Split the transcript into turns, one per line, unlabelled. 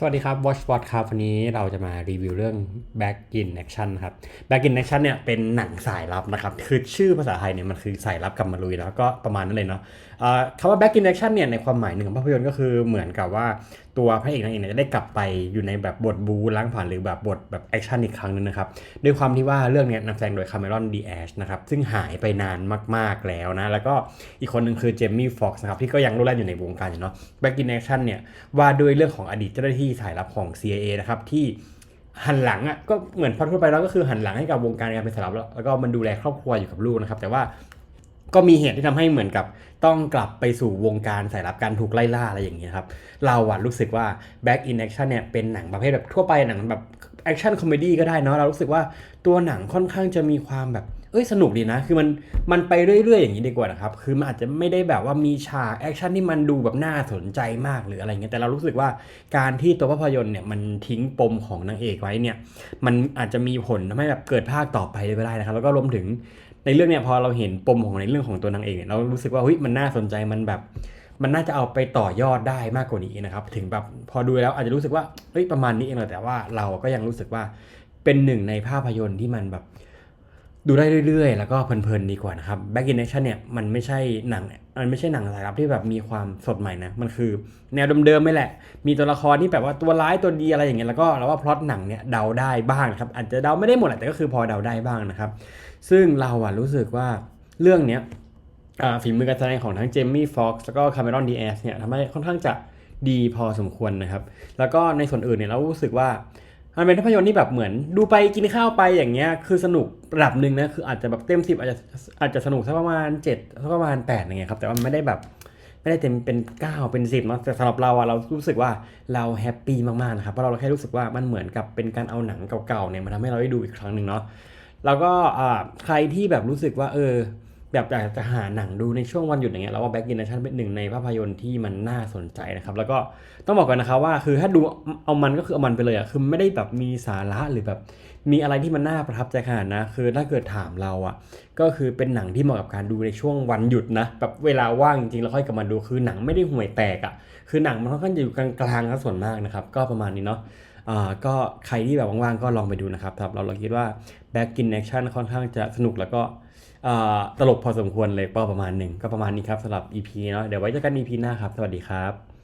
สวัสดีครับ Watch w a t ครับวันนี้เราจะมารีวิวเรื่อง Back in Action ครับ Back in Action เนี่ยเป็นหนังสายลับนะครับ คือชื่อภาษาไทยเนี่ยมันคือสายลับกลับมาลุยแล้วก็ประมาณนั้นเลยเนาะเอ่อคำว่า Back in Action เนี่ยในความหมายหนึ่งของภาพยนตร์ก็คือเหมือนกับว่าตัวพระเอกนางเอกเนี่ยจะได้กลับไปอยู่ในแบบบทบูล้างผ่านหรือแบบบทแบบแอคชั่นอีกครั้งหนึงนะครับด้วยความที่ว่าเรื่องเนี้ยนำแสดงโดยคาเมรอนดีแอชนะครับซึ่งหายไปนานมากๆแล้วนะแล้วก็อีกคนหนึ่งคือเจมี่ฟ็อกซ์นะครับที่ก็ยังรู้แล่นอยู่ในวงการอยู่เนาะ Back in Action เนี่ยว่าด้วยเรื่องของอดีตเจ้าหน้าที่ที่สายลับของ CIA นะครับที่หันหลังอะก็เหมือนพอทั่วไปแล้วก็คือหันหลังให้กับวงการการเป็นสายลับแล้วแล้วก็มันดูแลครอบครัวอยู่กับลูกนะครับ แต่ว่า ก็มีเหตุที่ทำให้เหมือนกับต้องกลับไปสู่วงการสายลับการถูกไล่ล่าอะไรอย่างเงี้ยครับ เราอะรู้สึกว่า Back in Action เนี่ยเป็นหนังประเภทแบบทั่วไปหนังแบบแอคชั่นคอมเมดี้ก็ได้เนาะเรารู้สึกว่าตัวหนังค่อนข้างจะมีความแบบเอ้ยสนุกดีนะ คือมันมันไปเรื่อย ๆ อย่างนี้ดีกว่านะครับ คือมันอาจจะไม่ได้แบบว่ามีฉากแอคชั่นที่มันดูแบบน่าสนใจมากหรืออะไรเงี้ย แต่เรารู้สึกว่าการที่ตัวภาพยนตร์เนี่ยมันทิ้งปมของนางเอกไว้เนี่ย มันอาจจะมีผลทำให้แบบเกิดภาคต่อไปก็ได้นะครับ แล้วก็รวมถึง ในเรื่องเนี่ยพอเราเห็นปมของในเรื่องของตัวนางเอกเนี่ยเรารู้สึกว่าเฮ้ยมันน่าสนใจมันแบบ มันน่าจะเอาไปต่อยอดได้มากกว่านี้นะครับ ถึงแบบพอดูแล้วอาจจะรู้สึกว่าเฮ้ยประมาณนี้เองแหละแต่ว่าเราก็ยังรู้สึกว่าเป็นหนึ่งในภาพยนตร์ที่มันแบบ ดูได้เรื่อยๆ แล้วก็เพลินๆดีกว่านะครับ Back in Action เนี่ยมันไม่ใช่หนังมันไม่ใช่หนังสายลับที่แบบมีความสดใหม่นะ มันคือแนวเดิมๆไม่แหละ มีตัวละครที่แบบว่าตัวร้ายตัวดีอะไรอย่างเงี้ยแล้วก็เราว่าพล็อตหนังเนี่ยเดาได้บ้างครับอาจจะเดาไม่ได้หมดแต่ก็คือพอเดาได้บ้างนะครับ ซึ่งเราอะรู้สึกว่าเรื่องเนี้ยฝีมือการแสดงของทั้งเจมมี่ฟ็อกซ์แล้วก็คาเมรอนดีแอสเนี่ยทำให้ค่อนข้างจะดีพอสมควรนะครับ แล้วก็ในส่วนอื่นเนี่ยเรารู้สึกว่า มันเป็นภาพยนตร์ที่แบบเหมือน ดูไปกินข้าวไปอย่างเงี้ยคือสนุกระดับหนึ่งนะคืออาจจะแบบเต็มสิบอาจจะอาจจะสนุกสักประมาณ7จ็ดสักประมาณ8ปดอย่างเงี้ยครับแต่ว่ามันไม่ได้แบบไม่ได้เต็มเป็น9เป็น10เนาะแต่สำหรับเราอะเรารู้สึกว่าเราแฮปปี้มากๆนะครับเพราะเราแค่รู้สึกว่ามันเหมือนกับเป็นการเอาหนังเก่าๆเนี่ยมาทำให้เราได้ดูอีกครั้งหนึ่งเนาะแล้วก็ใครที่แบบรู้สึกว่าเออ แบบอยากจะหาหนังดูในช่วงวันหยุดอย่างเงี้ยเราว่า Back in Action เป็นหนึ่งในภาพยนตร์ที่มันน่าสนใจนะครับ แล้วก็ต้องบอกกันนะครับว่าคือถ้าดูเอามันก็คือเอามันไปเลยอะคือไม่ได้แบบมีสาระหรือแบบมีอะไรที่มันน่าประทับใจขนาดนะ คือถ้าเกิดถามเราอะก็คือเป็นหนังที่เหมาะกับการดูในช่วงวันหยุดนะแบบเวลาว่างจริงๆแล้วค่อยกลับมาดูคือหนังไม่ได้ห่วยแตกอะคือหนังมันค่อนข้างจะอยู่กลางๆซะส่วนมากนะครับก็ประมาณนี้เนาะ ก็ใครที่แบบว่างๆก็ลองไปดูนะครับครับเราเราคิดว่า Back in Action ค่อนข้างจะสนุกแล้วก็ตลกพอสมควรเลยก็ประมาณหนึ่งก็ประมาณนี้ครับสำหรับ EP เนาะเดี๋ยวไว้เจอกัน EP หน้าครับ สวัสดีครับ